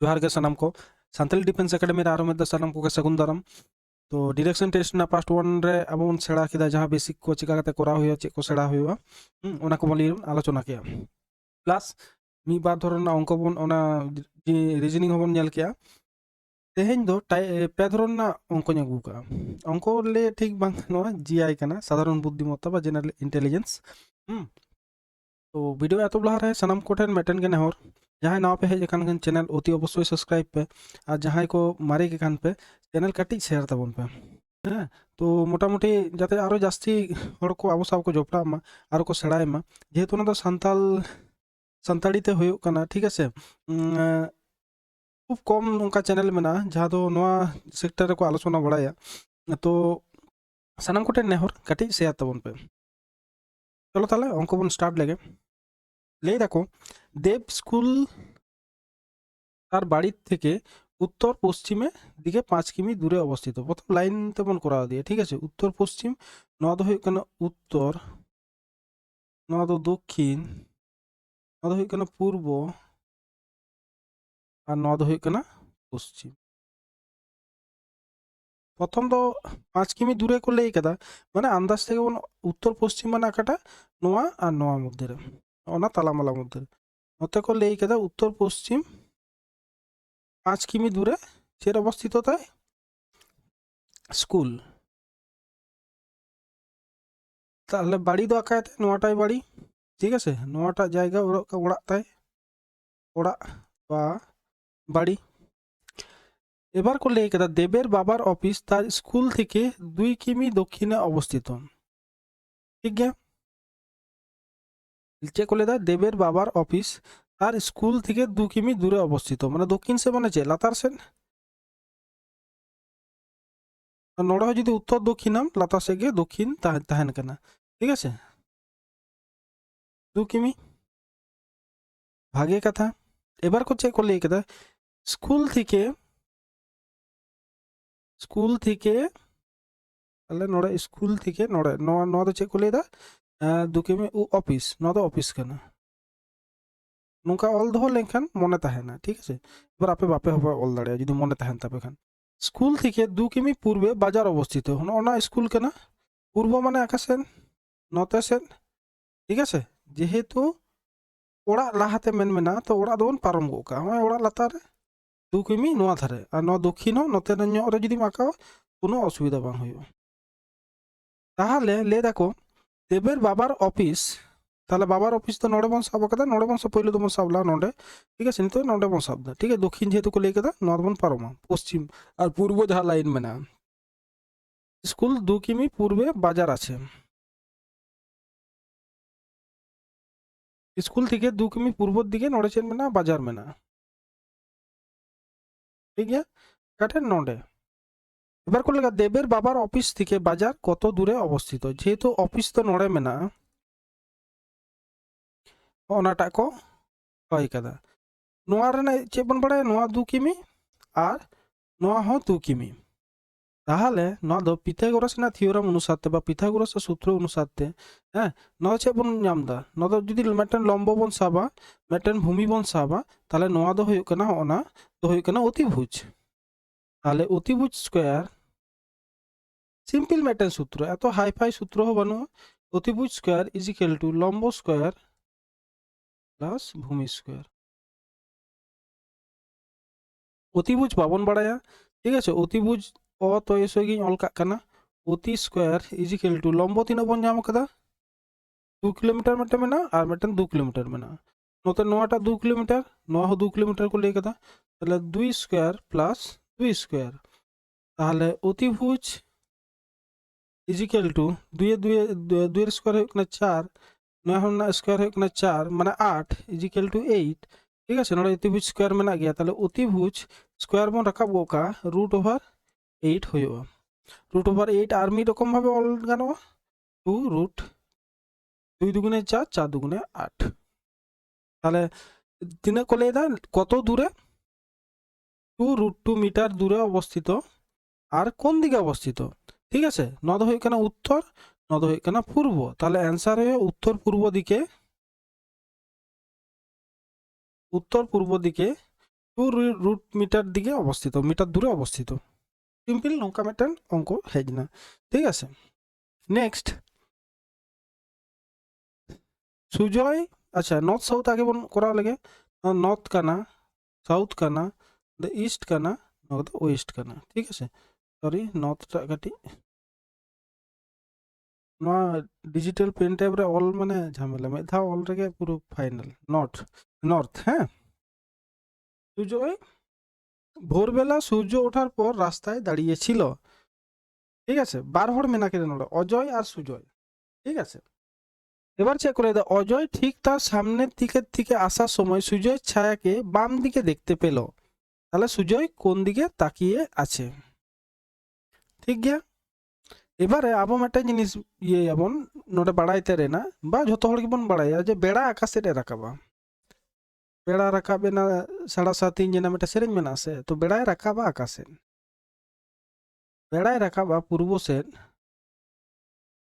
जोहार के सर को। सांतल डिफेंस एकेडमी आर में सर हमको के शकुंदरम तो डिरेक्शन टेस्ट ना पास्ट वन रे अब उन सेड़ा किदा जहाँ बेसिक को चिका करते करा हुआ चेक को सेड़ा हुआ ओना बोली आलोचना किया। प्लस मी बार धरन अंक बन ओना रीजनिंग होबन नेल किया। तेहेन दो पे धरन ना अंक ने गुका अंक ले ठीक बा नो जीआई कना साधारण बुद्धिमत्ता बा जनरल इंटेलिजेंस हम्म, तो वीडियो एतो ब्लहर है, सनम कोठन, मेटन के नहर जहाँ नवा पे हेकान चैनल अति अवश्य सब्सक्राइब पे। और जहाँ को मारे के कान पे चैनल कटी सेयर तब पे। हाँ तो मोटामुटी जाते और जास्ती को अब सबको जपड़ा और को सड़ा जेहेतु तो ना तो सानताल सानताड़ीते होना ठीक है खूब कम नौका चैनल मेना जहाँ तो सेक्टर को आलोचना बड़ा तो सामान को नेहर कटी शेयर तबन पे। चलो तेल अंक बन स्टार्ट लगे। এই দেখো দেব স্কুল তার বাড়ির থেকে উত্তর পশ্চিমে দিকে পাঁচ কিমি দূরে অবস্থিত। প্রথম লাইন তেমন করা দিয়ে, ঠিক আছে? উত্তর পশ্চিম, নদ হয়ে কেন উত্তর, নদ দক্ষিণ, নদ হয়ে কেন পূর্ব, আর নদ হয়ে কেন পশ্চিম। প্রথম তো পাঁচ কিমি দূরে করলে এই কাদা মানে আন্দাজ থেকে উত্তর পশ্চিম মানে আঁকাটা নোয়া আর নোয়া মধ্যে। রে ᱚᱱᱟ তালামালা মধ্যে রে নতে কো লেই কেদা উত্তর পশ্চিম পাঁচ কিমি দূরে সের অবস্থিত তাই স্কুল তাহলে বাড়ি ᱫᱚ আঁকায় তাই নোয়াটাই বাড়ি ঠিক আছে নোয়াটা জায়গা ওরা- ওড়াগ তাই ওড়াগ বা বাড়ি এবার কো লেই কেদা দেবের বাবার অফিস তার স্কুল থেকে দুই কিমি দক্ষিণে অবস্থিত ঠিক গিয়া চেক করলে দা দেবের বাবার অফিস তার স্কুল থেকে দু কিমি দূরে অবস্থিত মানে দক্ষিণ সে মানে চে লাতার সেন আর নড়া হয় যদি উত্তর দক্ষিণাম লাতার সে গিয়ে দক্ষিণ তাহে- তাহেন কানা ঠিক আছে দু কিমি ভাগে কথা এবার কো চেক করলে কেদা স্কুল থেকে স্কুল থেকে তাহলে নড়ে স্কুল থেকে নড়ে নয়া নয়া ᱫᱚ ᱪᱮᱫ ᱠᱚ ᱞᱟᱹᱭᱫᱟ ᱫᱩ ᱫᱩᱠᱮᱢᱮ ᱩ ᱚᱯᱷᱤᱥ ᱱᱚᱣᱟ ᱫᱚ ᱚᱯᱷᱤᱥ ᱠᱟᱱᱟ ᱱᱚᱝᱠᱟ ᱚᱞ ᱫᱚᱦᱚ ᱞᱮᱱᱠᱷᱟᱱ ᱢᱚᱱᱮ ᱛᱟᱦᱮᱱᱟ ᱴᱷᱤᱠ ᱟᱪᱷᱮ ᱮᱵᱟᱨ ᱟᱯᱮ ᱵᱟᱯᱮ ᱦᱚᱸᱯᱮ ᱚᱞ ᱫᱟᱲᱮᱭᱟᱜᱼᱟ ᱡᱩᱫᱤ ᱢᱚᱱᱮ ᱛᱟᱦᱮᱱ ᱛᱟᱯᱮ ᱠᱷᱟᱱ স্কুল থেকে দু কিমি পূর্বে বাজার অবস্থিত অনা স্কুল কানা? পূর্ব মানে আকাশেন নতে সেন ঠিক আছে? যেহেতু ওড়া লাহাতে মেন মেনা, তো ওড়া দবন পারম গোকা, হয় ওড়া লাতার দু কিমি নোয়া ধারে, আর ন দক্ষিণ নতে রে যদি আঁকাও কোনো অসুবিধা বাং হইব। তাহলে, লে দেখো দেবের বাবার অফিস তাহলে বাবার অফিস তো নড়ে বন সাব কাদা নড়ে বন পইলে দবন সাবলা নড়ে, ঠিক আছে? নিতো নড়ে বন সাবদা ঠিক আছে? দক্ষিণ যেহেতু কো লেই কাদা নোয়া দবন পারোমা, পশ্চিম আর পূর্ব যাহা লাইন মেনা। স্কুল দু কিমি পূর্বে বাজার আছে। স্কুল থেকে দু কিমি পূর্বর দিকে নড়ে চেন মেনা, বাজার মেনা। ঠিক আছে? কাঠের নড়ে। এবার করলে দেবের বাবার অফিস থেকে বাজার কত দূরে অবস্থিত? যেহেতু অফিস তো ᱱᱚᱰᱮ ᱢᱮᱱᱟᱜᱼᱟ ᱚᱱᱟᱴᱟᱜ ᱠᱚ ᱦᱚᱭ ᱠᱟᱫᱟ ᱱᱚᱣᱟ ᱨᱮᱱᱟᱜ ᱪᱮᱫ ᱵᱚᱱ ᱵᱟᱲᱟᱭᱟ নোয়া ᱫᱩ ᱠᱤᱢᱤ ᱟᱨ ᱱᱚᱣᱟ ᱦᱚᱸ ᱫᱩ ᱠᱤᱢᱤ তাহলে নয় দো, পিথাগোরাস না থিওরাম অনুসারতে বা পিথাগোরাস সূত্র অনুসারতে হ্যাঁ নয় চেয়ে বন নামদা নয় যদি মেটেন লম্ব বন সাবা মেটেন ভূমি বন সাবা, তাহলে নোয়া দো হয়ে অনা তো হয়ে অতিভুজ। তাহলে অতিভুজ স্কোয়ার সিম্পল ম্যাটেন সূত্র এত হাইফাই সূত্র হবানো অতিভুজ স্কোয়ার ইজিক্যাল টু লম্ব স্কোয়ার প্লাস ভূমি স্কোয়ার অতিভুজ বাবন বাড়ায়া ঠিক আছে? অতিভুজ অ তো এসে গিয়ে অলকা কানা অতি স্কোয়ার ইজিক্যাল টু লম্ব তিন বন জাম কাদা দু কিলোমিটার মেটে মেনা আর মেটেন দু কিলোমিটার মেনা নতে নটা দু কিলোমিটার নহ দু কিলোমিটার কো লেগে কাদা তাহলে দুই স্কোয়ার প্লাস দুই স্কোয়ার তাহলে অতিভুজ ইজ টু দুয়ে দুয়ে দুয়ের স্কোয়ার হয়ে কানা চার, নয় হন স্কোয়ার হয়ে কানা চার মানে আট ইজ টু এইট ঠিক আছে? নড়ে অতিভুজ স্কোয়ার মেনা গিয়া, তাহলে অতিভুজ স্কোয়ার বন রাখাব কা রুট ওভার এইট হইবা রুট ওভার এইট আর মি রকম ভাবে অল গানোয়া টু রুট দুই দুগুণে চার চার দুগুণে আট। তাহলে তিনে কলে কত দূরে? টু রুট টু মিটার দূরে অবস্থিত। আর কোন দিকে অবস্থিত? ঠিক আছে? নদ হয়ে কেনা উত্তর, নদ হয়ে কেনা পূর্ব। তাহলে অ্যান্সার হয়ে উত্তর পূর্ব দিকে, উত্তর পূর্ব দিকে টু রুট মিটার দিকে অবস্থিত মিটার দূরে অবস্থিত। সিম্পল নৌকা মেটান অঙ্ক হেজ না। ঠিক আছে? নেক্সট সুজয় আচ্ছা নর্থ সাউথ আগে করা লাগে। নর্থ কানা সাউথ কানা দ্য ইস্ট কানা ওয়েস্ট কানা। ঠিক আছে? সরি নর্থটা কাটি। নয়া ডিজিটাল পেন টাইপ রে অল মানে ঝামেলা। মে ধা অল রেগে পুরো ফাইনাল নর্থ নর্থ হ্যাঁ? সুজয় ভোরবেলা সূর্য ওঠার পর রাস্তায় দাঁড়িয়েছিল। ঠিক আছে বার হড় মেনা কেন অজয় আর সুজয়। ঠিক আছে? এবার চেক করে দাও অজয় ঠিক তার সামনের দিকের থেকে আসার সময় সুজয়ের ছায়াকে বাম দিকে দেখতে পেল। তাহলে সুজয় কোন দিকে তাকিয়ে আছে? ঠিক গিয়া এবারে আবো একটা জিনিস ইয়ে যেমন নোটে বাড়াইতে রে না বা যত হড় গেবন বাড়াইয়া যে বেড়া আকাশে রে রাখাবা বেড়া রাখাবে না সাড়া সাত তিন জেনা একটা সেরেঞ্জ মেনা আছে তো বেড়ায় রাখাবা আকাশে বেড়ায় রাখাবা পূর্ব সেন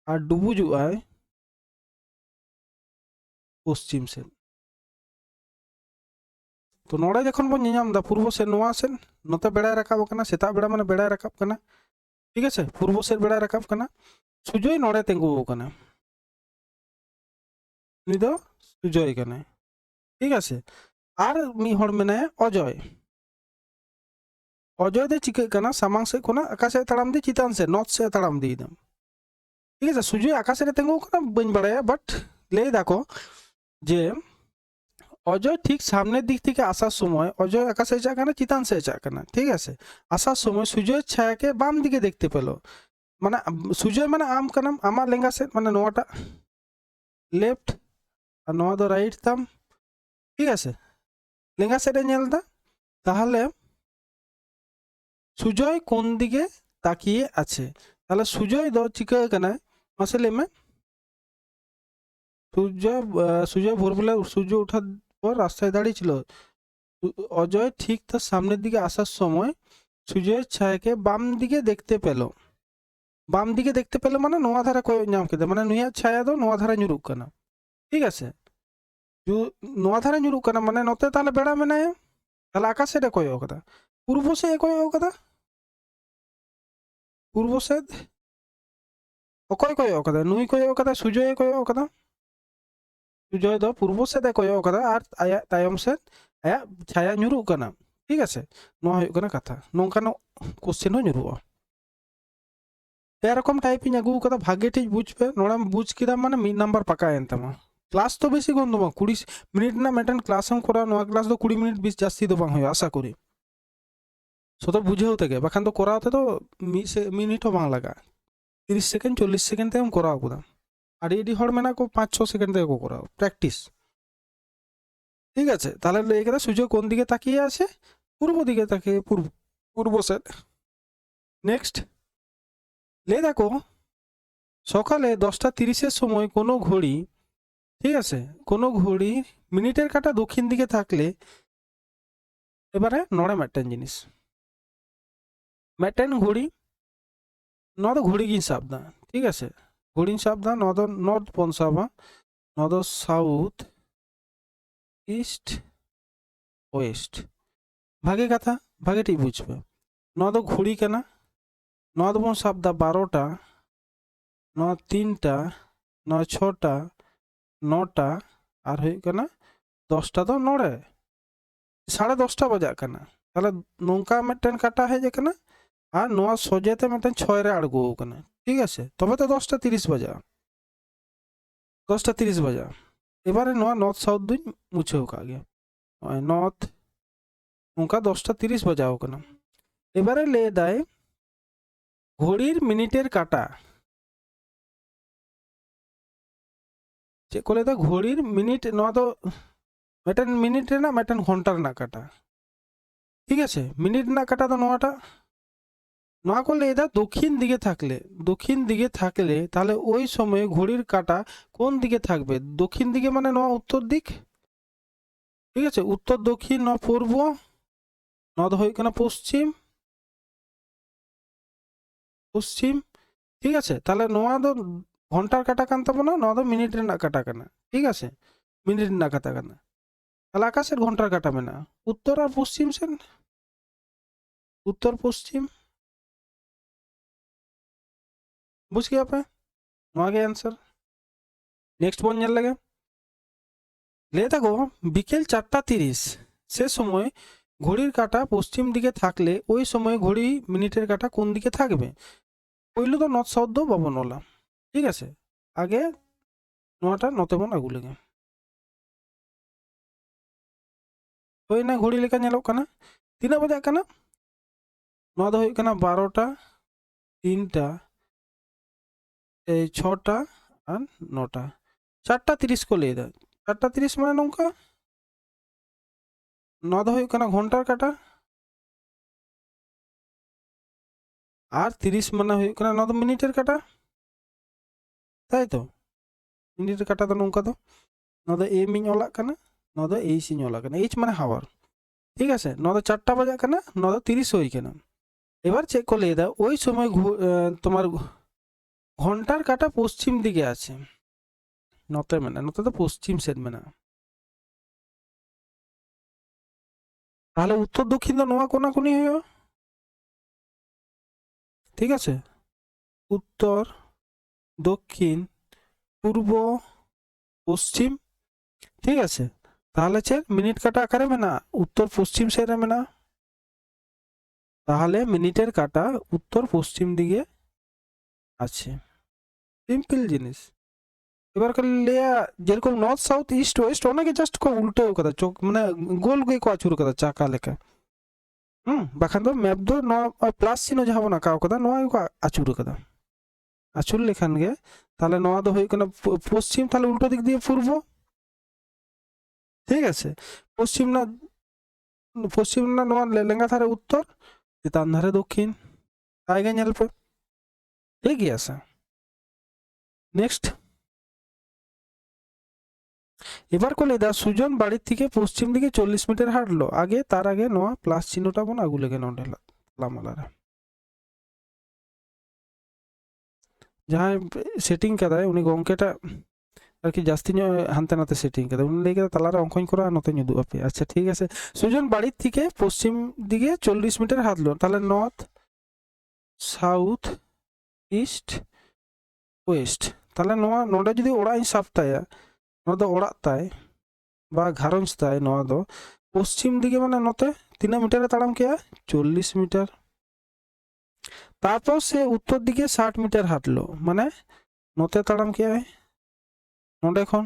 আর ডুবুজুআয় পশ্চিম সেন তো ᱱᱚᱰᱮ ᱡᱚᱠᱷᱚᱱ ᱵᱚᱱ ᱧᱮᱧᱟᱢ ᱯᱩᱨᱵᱚ ᱥᱮᱫ ᱱᱚᱣᱟ ᱥᱮᱫ ᱱᱚᱛᱮ ᱵᱮᱲᱟᱭ ᱨᱟᱠᱟᱵ ᱠᱟᱱᱟ ᱥᱮᱛᱟᱜ ᱵᱮᱲᱟ ᱢᱟᱱᱮ ᱵᱮᱲᱟᱭ ᱨᱟᱠᱟᱵ ᱠᱟᱱᱟ ठीक है पूर्व सर बेड़ा रखा करना सूजय नड़े तेकूबा सूजय ठीक है और मीड मे अजय। अजय चिकेना सामांग सज खा आकाश ताड़म दी चितान से नर्थ से ताड़म दी ठीक है सूजय आकाशे तेकूबा बड़ा बाट लैदा को जे অজয় ঠিক সামনের দিক থেকে আসার সময় অজয় আকাশে চা কানা চিতান সে চা কানা ঠিক আছে? আসার সময় সুজয়ের ছায়াকে বাম দিকে দেখতে পেল। মানে সুজয় মানে আম কানাম, আমার লেঙ্গা সেট মানে নোয়াটা। লেফট আর নোয়া দো রাইট তাম ঠিক আছে? লেঙ্গা সেটে নেলদা তাহলে সুজয় কোন দিকে তাকিয়ে আছে? তাহলে সুজয় দো চিকা কানা মাসে লেমে সূর্য সুজয় ভোরবেলা, সূর্য ওঠার পর রাস্তায় দাঁড়িয়েছিল। সু- অজয় ঠিক তার সামনের দিকে আসার সময় সূর্যের ছায়াকে বাম দিকে দেখতে পেল। বাম দিকে দেখতে পেল মানে নোয়া ধারা কয় নাম কেদে মানে নুয়ার ছায়া দো নোয়া ধারা nyuruk kana ঠিক আছে? জু- নোয়া ধারা nyuruk kana মানে নতে তাহলে বেড়া মেনায় তাহলে আকাশে রে কয় কথা? পূর্ব সে কয় কথা? পূর্ব সেদ অকয় কয় কথা? নুই কয় কথা? সুজয় কয় কথা? ᱡᱚᱡᱚᱭ ᱫᱚ ᱯᱩᱨᱵᱚ ᱥᱮᱫᱮ ᱠᱚᱭᱚᱜ ᱟᱠᱟᱫᱟ ᱟᱨ ᱟᱭᱟᱜ ᱛᱟᱭᱚᱢ ᱥᱮᱫ ᱟᱭᱟᱜ ᱪᱷᱟᱭᱟ ᱧᱩᱨᱩᱜ ᱠᱟᱱᱟ, ᱴᱷᱤᱠ আছে ᱱᱚᱣᱟ ᱦᱩᱭᱩᱜ ᱠᱟᱱᱟ ᱠᱟᱛᱷᱟ ᱱᱚᱝᱠᱟᱱᱟᱜ ᱠᱚᱥᱪᱮᱱ ᱦᱚᱸ ᱧᱩᱨᱩᱜᱼᱟ এরকম টাইপিং আগুন কথা ভাগে ঠিক বুঝবে নোড়াম বুঝ কিদা মানে মিড নাম্বার পাকায়েন তামা ক্লাস তো বেশি কোন তোমা কুড়ি মিনিট না মেটান ক্লাস হম করা নোয়া ক্লাস তো কুড়ি মিনিট বিশ জাস্তি তো বাং হয় আশা করি সতো বুঝেও থেকে বাখান তো করাতে তো মিনিটও বাং লাগা তিরিশ সেকেন্ড চল্লিশ সেকেন্ড থেকে করাও কোদাম আড়ি আড়ি হড় মেনা কো পাঁচ, ছ সেকেন্ড থেকে করাও প্র্যাকটিস ঠিক আছে, তাহলে এখানে সূর্য কোন দিকে তাকিয়ে আছে? পূর্ব দিকে তাকিয়ে, পূর্ব পূর্ব সেট নেক্সট লে দেখো, সকালে দশটা তিরিশের সময় কোনো ঘড়ি, ঠিক আছে, কোনো ঘড়ি মিনিটের কাটা দক্ষিণ দিকে থাকলে, এবারে নড়ে ম্যাটেন জিনিস। ম্যাটেন ঘড়ি নদ ঘড়ি গিন সাবদা ঠিক আছে। ঘড়ি সাবদা নদ নর্থ পনসাবা নদ সাউথ, ইস্ট, ওয়েস্ট। ভাগে কথা ভাগে ঠিক বুঝবে। নদ ঘড়ি কেনা, নদ বন সাবদা বারোটা ন তিনটা ন ছটা, নটা, আর হয়ে কানা দশটা তো নড়ে। সাড়ে দশটা বাজাক কানা। তাহলে নৌকা মিটেন কাটা হয়ে যায় কানা, আর নোয়া সোজেতে মিটেন ছয় রে আড়গো ঠিক আছে তবে তো দশটা তিরিশ বাজা দশটা তিরিশ বাজা এবারে নোয়া নর্থ সাউথ দুই মুছেও কাগে নর্থ নৌকা দশটা তিরিশ বাজাও কানা এবারে লে দেয় ঘড়ির মিনিটের কাটা ᱪᱮᱫ ᱠᱚ ᱞᱟᱹᱭᱫᱟ ঘড়ির মিনিট ᱱᱚᱣᱟ ᱫᱚ ᱢᱤᱫᱴᱮᱱ মিনিট ᱨᱮᱱᱟᱜ ᱢᱤᱫᱴᱮᱱ ঘন্টা ᱨᱮᱱᱟᱜ কাটা ঠিক আছে মিনিট ᱨᱮᱱᱟᱜ কাটা ᱫᱚ ᱱᱚᱣᱟᱴᱟᱜ না করলে এটা দক্ষিণ দিকে থাকলে, দক্ষিণ দিকে থাকলে তাহলে ওই সময়ে ঘড়ির কাটা কোন দিকে থাকবে? দক্ষিণ দিকে মানে ন উত্তর দিক? ঠিক আছে, উত্তর দক্ষিণ, ন পূর্ব, ন কেন পশ্চিম? পশ্চিম? ঠিক আছে, তাহলে নোয়া তো ঘণ্টার কাটা কানতাবো না নয় মিনিটের না কাটা কানা ঠিক আছে? মিনিটের না কাটা কানা তাহলে আকাশের ঘণ্টার কাটাবে না। উত্তর আর পশ্চিম সেন? উত্তর, পশ্চিম? বুঝ गया पे नोआ गे आंसर নেক্সট বন ñel লাগে লে দেখো বিকেল চারটা তিরিশ সে সময় ঘড়ির কাঁটা পশ্চিম দিকে থাকলে ওই সময় ঘড়ি মিনিটের কাঁটা কোন দিকে থাকবে পইলো তো নর্থ সাউথ দো বাবন ওলা ঠিক আছে আগে নোয়াটা নতে বন আগু লেগে ᱦᱳᱭ ᱱᱟ ᱜᱷᱩᱲᱤ ᱞᱮᱠᱟ ᱧᱮᱞᱚᱜ ᱠᱟᱱᱟ ᱛᱤᱱᱟᱹᱜ ᱵᱟᱡᱟᱜ ᱠᱟᱱᱟ ᱱᱚᱣᱟ ᱫᱚ ᱦᱩᱭᱩᱜ ᱠᱟᱱᱟ ᱵᱟᱨᱚᱴᱟ তিনটা এই ছটা আর নটা। চারটা তিরিশ ᱠᱚ ᱞᱟᱹᱭᱫᱟ চারটা তিরিশ মানে নৌকা? ᱱᱚᱣᱟ ᱫᱚ কেন ঘণ্টার কাটা? আর তিরিশ মানে হয়ে কেন না মিনিটের কাটা? তাই তো? মিনিটের কাটা তো নৌকা তো। না তো এম ইঞ্জ ওলাক কেন না তো এইচ ইঞ্জ ওলাক কেন এইচ মানে হাওয়ার। ঠিক আছে? না তো চারটা বাজা কেন না তো তিরিশ হয়ে কেন এবার চেক করলে দা ওই সময় তোমার ঘণ্টার কাটা পশ্চিম দিকে আছে। নতে মেনা নতে তো পশ্চিম সেট মেনা। তাহলে উত্তর, দক্ষিণ তো নোয়া কোনাকুনি হইব ঠিক আছে? উত্তর, দক্ষিণ, পূর্ব, পশ্চিম। ঠিক আছে? তাহলে চেক মিনিট কাটা আকারে মেনা, উত্তর পশ্চিম সাইডে মেনা। তাহলে মিনিটের কাটা উত্তর পশ্চিম দিকে আছে। সিম্পল জিনিস। এবার করলে যেরকম নর্থ সাউথ ইস্ট ওয়েস্ট অনেকে জাস্ট কো উল্টো কথা, চোখ মানে গোল গই কো আচুর কথা চাকা লেখা। হুম, বাখান তো ম্যাপ দো ন প্লাস চিহ্ন যাব না কাউ কথা নয় কো আচুর কথা আচুর লেখান গে তাহলে নয়া দো হয়ে পশ্চিম তাহলে উল্টো দিক দিয়ে পূর্ব। ঠিক আছে? পশ্চিম না পশ্চিম না নোয়া লেঙ্গা ধারে উত্তর চিতান ধারে দক্ষিণ আগে ñel পে ঠিক আছে। নেক্সট এবার কলিদা সুজন বাড়ির থেকে পশ্চিম দিকে চল্লিশ মিটার হাঁটলো। আগে, তার আগে নোয়া, প্লাস চিহ্নটা বোন আগুলেকে নন্ডেলা লামালারা। जहाँ सेटिंग कदाय উনি गोमकेटा আর কি জাস্তি হানতে নাতে সেটিং করে উনি লেগে তালার অঙ্কন করা নতে নিদু আপে আচ্ছা ঠিক আছে। সুজন বাড়ির থেকে পশ্চিম দিকে চল্লিশ মিটার হাঁটলো। তাহলে নর্থ সাউথ ইস্ট ওয়েস্ট তাহলে ᱱᱚᱣᱟ ᱱᱚᱰᱮ ᱡᱩᱫᱤ ᱚᱲᱟᱜ ᱤᱧ ᱥᱟᱵ ᱛᱟᱭᱟ ᱱᱚᱣᱟ ᱫᱚ ᱚᱲᱟᱜ ᱛᱟᱭ বা ঘারঞ্জ তাই ᱱᱚᱣᱟ ᱫᱚ পশ্চিম দিকে মানে নতে তিনাগ মিটারে তাড়াম কেয়া চল্লিশ মিটার তারপর সে উত্তর দিকে ষাট মিটার হাঁটলো মানে নতে তাড়াম কেয়া নডে ᱠᱷᱚᱱ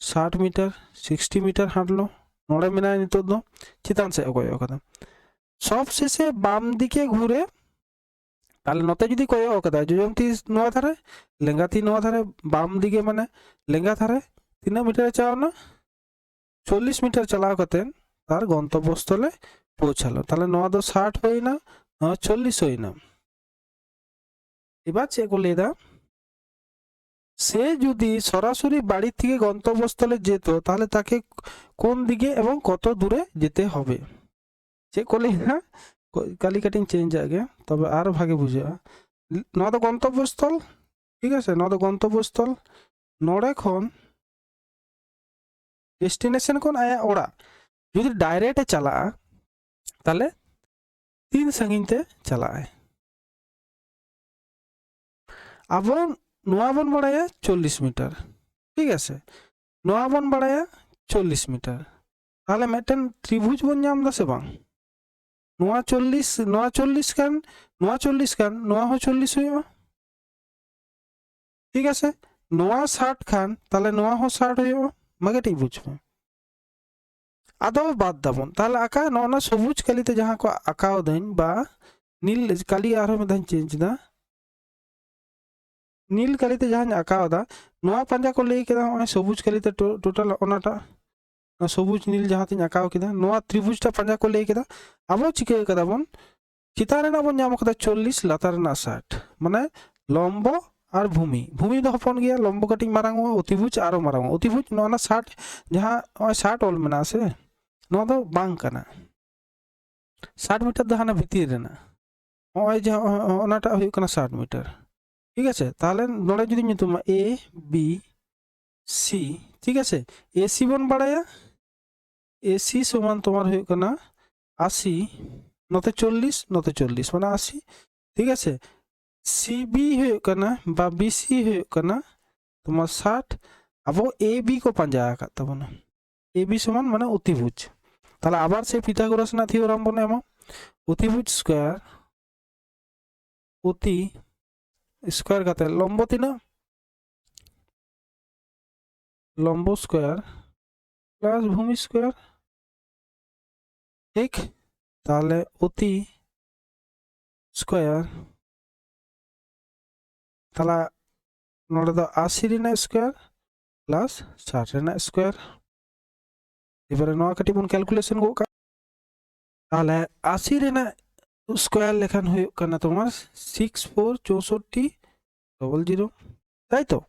ষাট মিটার সিক্সটি মিটার হাঁটলো নড়ে মেনায় নিতোগ ᱫᱚ ᱪᱮᱛᱟᱱ ᱥᱮᱫ ᱠᱚᱭᱚᱜ ᱠᱟᱫᱟ সব শেষে বাম দিকে ঘুরে ᱛᱟᱦᱞᱮ ᱱᱚᱛᱮ ᱡᱩᱫᱤ ᱠᱚᱭᱚᱜ ᱟᱠᱟᱫᱟ ᱡᱚᱡᱚᱢ ᱛᱤ ᱱᱚᱣᱟ লেঙ্গা তি ᱛᱤ ᱱᱚᱣᱟ বাম দিকে মানে লেঙ্গা ᱞᱮᱸᱜᱟ তিন মিটার ᱢᱤᱴᱟᱨ ᱪᱟᱣᱱᱟ চল্লিশ মিটার চালাও কাতেন তার গন্তব্যস্থলে পৌঁছালো। তাহলে নয় দো ষাট হই না, নয় চল্লিশ হই না। এবার চেক লেদা সে যদি সরাসরি বাড়ির থেকে গন্তব্যস্থলে যেত, তাহলে তাকে কোন দিকে এবং কত দূরে যেতে হবে? চেক করলে না কালি কাটিং চেঞ্জ আগে, তবে আর ভাগে বুঝে নদ গন্তব্যস্থল, ঠিক আছে? নদ গন্তব্যস্থল, নড়ে খন ডেস্টিনেশন কোন? আয়া ওড়া। যদি ডাইরেক্টে চালা, তাহলে তিন সাᱺগিᱧ চালা। আবন নোয়াবন বন চল্লিশ মিটার, ঠিক আছে? নোয়াবন বন চল্লিশ মিটার। তাহলে মেটেন ত্রিভুজ বন নাম দা সে বাং। ᱱᱚᱣᱟ ᱪᱚᱞᱞᱤᱥ ᱱᱚᱣᱟ ᱪᱚᱞᱞᱤᱥ ᱠᱷᱟᱱ ᱱᱚᱣᱟ ᱪᱚᱞᱞᱤᱥ ᱠᱷᱟᱱ ᱱᱚᱣᱟ ᱦᱚᱸ ᱪᱚᱞᱞᱤᱥ ᱦᱩᱭᱩᱜᱼᱟ ᱴᱷᱤᱠ ᱟᱪᱷᱮ ᱱᱚᱣᱟ ᱥᱟᱴ ᱠᱷᱟᱱ ᱛᱟᱦᱞᱮ ᱱᱚᱣᱟ ᱦᱚᱸ ᱥᱟᱴ ᱦᱩᱭᱩᱜᱼᱟ ᱢᱟᱜᱮᱴᱤᱡ ᱵᱩᱡᱽ ᱢᱮ ᱟᱫᱚ ᱵᱟᱫ ᱫᱟᱵᱚᱱ ᱛᱟᱦᱞᱮ ᱟᱠᱟ ᱱᱚᱜᱼᱚ ᱱᱟ ᱥᱚᱵᱩᱡ ᱠᱟᱹᱞᱤᱛᱮ ᱡᱟᱦᱟᱸ ᱠᱚ ᱟᱸᱠᱟᱣ ᱫᱟᱹᱧ ᱵᱟ নীল কালি আরও মধ্যে চেঞ্জ দা নীল কালিতে যাহাঁ আঁকাওদা নয়া পাঞ্জা কো লেই কেদা সবুজ কালিতে টোটাল ওনাটা ᱥᱚᱵᱩᱡᱽ ᱱᱤᱞ ᱡᱟᱦᱟᱸ ᱛᱤᱧ ᱟᱸᱠᱟᱣ ᱠᱮᱫᱟ ᱱᱚᱣᱟ ᱛᱨᱤᱵᱷᱩᱡᱽᱴᱟ ᱯᱟᱸᱡᱟ ᱠᱚ ᱞᱟᱹᱭ ᱠᱮᱫᱟ ᱟᱵᱚ ᱪᱤᱠᱟᱹ ᱠᱟᱫᱟ ᱵᱚᱱ ᱪᱮᱛᱟᱱ ᱨᱮᱱᱟᱜ ᱵᱚᱱ ᱧᱟᱢ ᱠᱟᱫᱟ ᱪᱚᱞᱞᱤᱥ ᱞᱟᱛᱟᱨ ᱨᱮᱱᱟᱜ ᱥᱟᱴ ᱢᱟᱱᱮ ᱞᱚᱢᱵᱚ ᱟᱨ ᱵᱷᱩᱢᱤ ᱵᱷᱩᱢᱤ ᱫᱚ ᱦᱚᱯᱚᱱ ᱜᱮᱭᱟ ᱞᱚᱢᱵᱚ ᱠᱟᱹᱴᱤᱡ ᱢᱟᱨᱟᱝᱚᱜᱼᱟ ᱚᱛᱤᱵᱷᱩᱡᱽ ᱟᱨᱚ ᱢᱟᱨᱟᱝᱚᱜᱼᱟ ᱚᱛᱤᱵᱷᱩᱡᱽ ᱱᱚᱣᱟ ᱨᱮᱱᱟᱜ ᱥᱟᱴ ᱡᱟᱦᱟᱸ ᱱᱚᱜᱼᱚᱭ ᱥᱟᱴ ᱚᱞ ᱢᱮᱱᱟᱜᱼᱟ ᱥᱮ ᱱᱚᱣᱟ ᱫᱚ ᱵᱟᱝ ᱠᱟᱱᱟ ᱥᱟᱴ ᱢᱤᱴᱟᱨ ᱫᱚ ᱦᱟᱱᱟ ᱵᱷᱤᱛᱤᱨ ᱨᱮᱱᱟᱜ ᱱᱚᱜᱼᱚᱭ ᱡᱮ ᱚᱱᱟᱴᱟᱜ ᱦᱩᱭᱩᱜ ᱠᱟᱱᱟ ᱥᱟᱴ ᱢᱤᱴᱟᱨ ঠিক আছে তাহলে নড়ে যদি নিতুমা এ বি সি ঠিক আছে এ সি বন বাড়ায়া এসি সমান তোমার হয়ে কানা আশি, নতে চল্লিশ নতে চল্লিশ মানে আশি, ঠিক আছে? সিবি হয়ে বা বিসি হয়ে তোমার ষাট আবো এ বি কো পাঞ্জা আকাত তাবনা এ বি সমান মানে অতিভুজ। তাহলে আবার সেই পিথাগোরাস না থিওরাম বনে এমন অতিভুজ স্কোয়ার, অতি স্কোয়ার কাতে লম্ব তিনা লম্ব স্কোয়ার, প্লাস ভূমি স্কোয়ার ঠিক? তাহলে অতি স্কোয়ার তাহলে নোটা তো আশির না স্কোয়ার প্লাস ষাটের না স্কোয়ার এবারে নয় কাটি বন ক্যালকুলেশন গো তাহলে আশি রেনা স্কোয়ার লেখান হয়ে কানা? তোমার সিক্স ফোর চৌষট্টি ডবল জিরো তাই তো?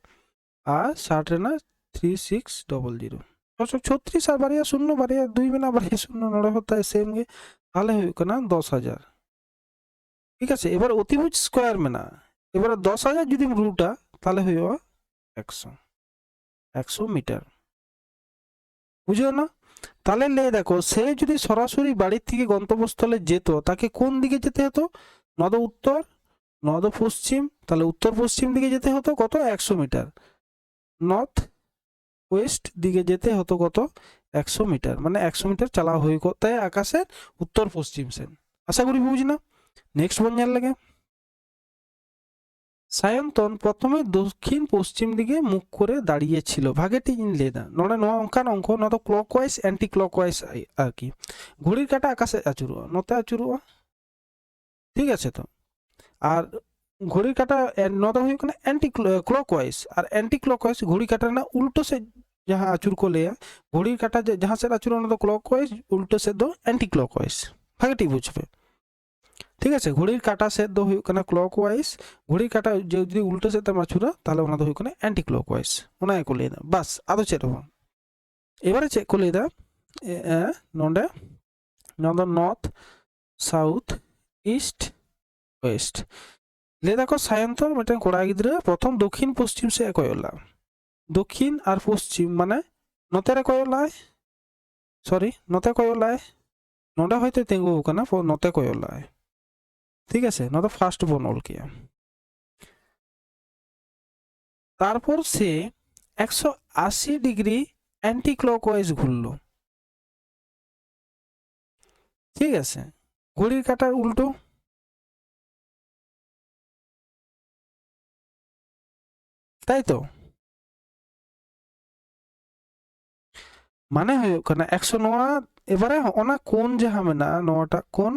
আর ষাট রেনা থ্রি সিক্স ডবল জিরো ছশো ছত্রিশ আর বারিয়া শূন্য বারিয়া দুই বেনা বারিয়া শূন্য নড়ে হতে সেম গে, তাহলে হয়ে কানা দশ হাজার। ঠিক আছে, এবার অতিভুজ স্কোয়ার মেনা এবারে দশ হাজার যদি রুটা তাহলে হইব একশো। একশো মিটার বুঝলো না? তাহলে লে দেখো, সে যদি সরাসরি বাড়ির থেকে গন্তব্যস্থলে যেত, তাকে কোন দিকে যেতে হতো? নদ উত্তর, নদ পশ্চিম, তাহলে উত্তর পশ্চিম দিকে যেতে হতো কত? একশো মিটার নর্থ ওয়েস্ট দিকে যেতে হতো কত একশো মিটার মানে একশো মিটার চালা হয়ে তাই আকাশের উত্তর পশ্চিম সেন। আশা করি বুঝ না? নেক্সট বঞ্জার লাগে সায়ন্তন প্রথমে দক্ষিণ পশ্চিম দিকে মুখ করে দাঁড়িয়েছিল। ভাগেটি লেদা নড়ে নোয়া অঙ্কান অঙ্ক নত clockwise anti clock wise আর কি ঘড়ির কাটা আকাশে আচুরুয়া, নতে আচুরুয়া। ঠিক আছে তো? আর ঘড়ির কাটা নতে হয়ে কানা অ্যান্টি ক্লক ওয়াইজ আর অ্যান্টি ক্লক ওয়াইজ ঘড়ি কাটা না, উল্টো ᱡᱟᱦᱟᱸ ᱟᱹᱪᱩᱨ ᱠᱚ ᱞᱟᱹᱭᱟ, ᱜᱷᱩᱲᱤ ᱠᱟᱴᱟ ᱡᱟᱦᱟᱸ ᱥᱮᱫ ᱟᱹᱪᱩᱨᱚᱜᱼᱟ ᱚᱱᱟ ᱫᱚ ᱠᱞᱚᱠ ᱳᱣᱟᱭᱤᱡ ᱩᱞᱴᱟᱹ ᱥᱮᱫ ᱫᱚ ᱮᱱᱴᱤ ᱠᱞᱚᱠ ᱳᱣᱟᱭᱤᱡ ᱵᱷᱟᱜᱮ ᱴᱷᱤᱠ ᱵᱩᱡᱽ ᱯᱮ আছে ঘড়ির কাটা সেট দো হইব কানা ক্লক ওয়াইজ ঘড়ির কাটা যদি উল্টো সেট তাম আছুরা তাহলে ওনা দো হইব কানা অ্যান্টি ক্লক ওয়াইজ ওনা একো লেদা বাস আদো চেট হব এবারে চেক কো লেদা নন্ডে নন্দ নর্থ সাউথ ইস্ট ওয়েস্ট লেদা কো সায়ন্তর মিটেন কোড়া গিদ্রা প্রথম দক্ষিণ পশ্চিম সে একয়লা দক্ষিণ আর পশ্চিম মানে নতেরে কয়লায় সরি নতে কয়লায় নটা হয়তো তেঙ্গু কানা নতে কয়লায় ঠিক আছে নতে ফার্স্ট বনল কি? তারপর সে একশো আশি ডিগ্রি অ্যান্টি ক্লক ওয়াইজ ঘুরল। ঠিক আছে, ঘড়ির কাটার উল্টো। তাই তো? মানে ᱢᱟᱱᱮ ওখানে একশো ᱮᱠᱥᱚ এবারে ওনা কোন যে হবে না ᱱᱚᱣᱟᱴᱟᱜ কোন,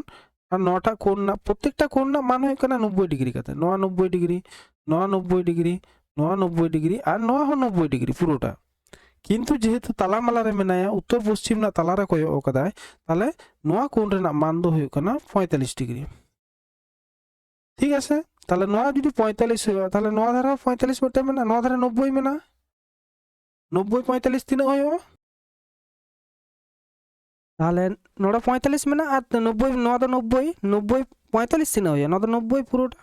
আর নটা কোন না, প্রত্যেকটা কোন না মানে ᱦᱩᱭᱩᱜ কেনা নব্বই ডিগ্রি কাতে নয় নব্বই ডিগ্রি, নয় নব্বই ডিগ্রি, নয় নব্বই ডিগ্রি, আর নয় নব্বই ডিগ্রি পুরোটা। কিন্তু যেহেতু তালামালারে মেনায়, উত্তর পশ্চিম না তালারে কয়ো তাহলে নয় কোন রেনার মান দো হয়ে কানা পঁয়তাল্লিশ ডিগ্রি। ঠিক আছে? তাহলে নয় যদি পঁয়তাল্লিশ হয়ে তাহলে নয় ধারা পঁয়তাল্লিশ মিটার মেনা, নয় ধারা নব্বই মেনা। নব্বই পঁয়তাল্লিশ তিন হয়ে তাহলে নটা পঁয়তাল্লিশ মানে আর নব্বই নটা নব্বই নব্বই পঁয়তাল্লিশ সিনে হয়ে যায়। নটা নব্বই পুরোটা।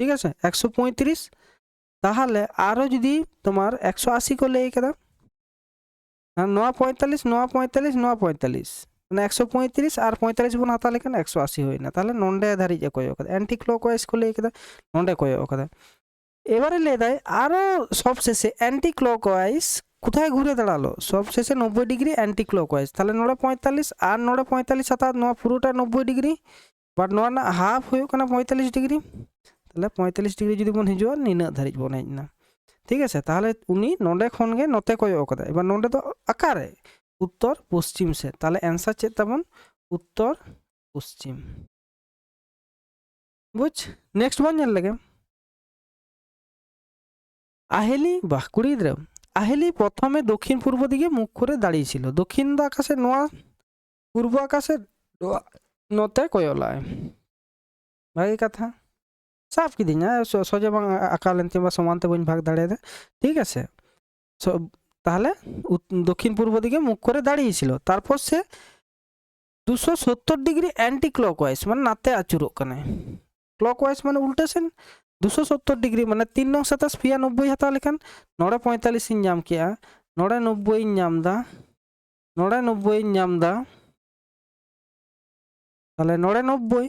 ঠিক আছে? একশো পঁয়ত্রিশ। তাহলে আরও যদি তোমার একশো আশি করলে এই কেদা নয় পঁয়তাল্লিশ নয় পঁয়তাল্লিশ নয় পঁয়তাল্লিশ। মানে একশো পঁয়ত্রিশ আর পঁয়তাল্লিশ বোন হাতালে কেন একশো আশি হয় না তাহলে নন্ডে ধারি যে কয়ে ওখানে অ্যান্টি ক্লক ওয়াইজ করলে এই কেদা নন্ডে কয়ে ওখানে এবারে লে দেয় আরও সবশেষে অ্যান্টি ক্লক ওয়াইজ কোথায় ঘুরে দাঁড়াল সবশেষে নব্বই ডিগ্রি অ্যান্টি ক্লকওয়াইজ তাহলে নড়ে পঁয়তাল্লিশ আর নড়ে পঁয়তাল্লিশ সাতাশ নয় পুরোটা নব্বই ডিগ্রি ᱵᱟᱴ ᱱᱚᱣᱟ ᱨᱮᱱᱟᱜ ᱦᱟᱯ ᱦᱩᱭᱩᱜ ᱠᱟᱱᱟ ᱯᱚᱸᱭᱛᱟᱞᱞᱤᱥ ᱰᱤᱜᱽᱨᱤ ᱛᱟᱦᱚᱞᱮ ᱯᱚᱸᱭᱛᱟᱞᱞᱤᱥ ᱰᱤᱜᱽᱨᱤ ᱡᱩᱫᱤ ᱵᱚᱱ ᱦᱤᱡᱩᱜᱼᱟ ᱱᱤᱱᱟᱹᱜ ᱫᱷᱟᱹᱨᱤᱡ ᱵᱚᱱ ᱦᱮᱡ ᱮᱱᱟ ᱴᱷᱤᱠ ᱟᱪᱷᱮ ᱛᱟᱦᱚᱞᱮ ᱩᱱᱤ ᱱᱚᱰᱮ ᱠᱷᱚᱱ ᱜᱮ ᱱᱚᱛᱮ ᱠᱚᱭᱚᱜ ᱠᱟᱫᱟ ᱮᱵᱟᱨ ᱱᱚᱰᱮ ᱫᱚ ᱟᱠᱟᱨᱮ ᱩᱛᱛᱚᱨ ᱯᱚᱥᱪᱤᱢ ᱥᱮᱫ ᱛᱟᱦᱚᱞᱮ ᱮᱱᱥᱟᱨ ᱪᱮᱫ ᱛᱟᱵᱚᱱ ᱩᱛᱛᱚᱨ ᱯᱚᱥᱪᱤᱢ ᱵᱩᱡᱽ ᱱᱮᱠᱥᱴ ᱵᱚᱱ ᱧᱮᱞ ᱞᱮᱜᱮ ᱟᱦᱮᱞᱤ ᱵᱟᱦ ᱠᱩᱲᱤ ᱜᱤᱫᱽᱨᱟᱹ আহেলি প্রথমে দক্ষিণ পূর্ব দিকে মুখ করে দাঁড়িয়েছিল। দক্ষিণ আকাশে নোয়া, পূর্ব আকাশে নতে কয়লায়। ভাগি কথা। সাফ কিদিᱧᱟ সোজা বাং আঁকা লেনতে বা সমানতে বইন ভাগ দাঁড়িয়ে ঠিক আছে। তাহলে দক্ষিণ পূর্ব দিকে মুখ করে দাঁড়িয়েছিল। তারপর সে দুশো সত্তর ডিগ্রি অ্যান্টি ক্লকওয়াইজ মানে নাতে আচুরোগ কানায় ক্লকওয়াইজ মানে উল্টো সেন দুশো সত্তর ডিগ্রি ᱢᱟᱱᱮ তিন নং সাতাশ পিয়া নব্বই হাতাও লেখান। নড়ে পঁয়তাল্লিশ ইᱧ ᱧᱟᱢ ᱠᱮᱜᱼᱟ ᱱᱚᱲᱮ ᱱᱚᱵᱵᱳᱭ ᱤᱧ ᱧᱟᱢ ᱫᱟ ᱱᱚᱲᱮ ᱱᱚᱵᱵᱳᱭ ᱤᱧ ᱧᱟᱢ ᱫᱟ তাহলে নড়ে নব্বই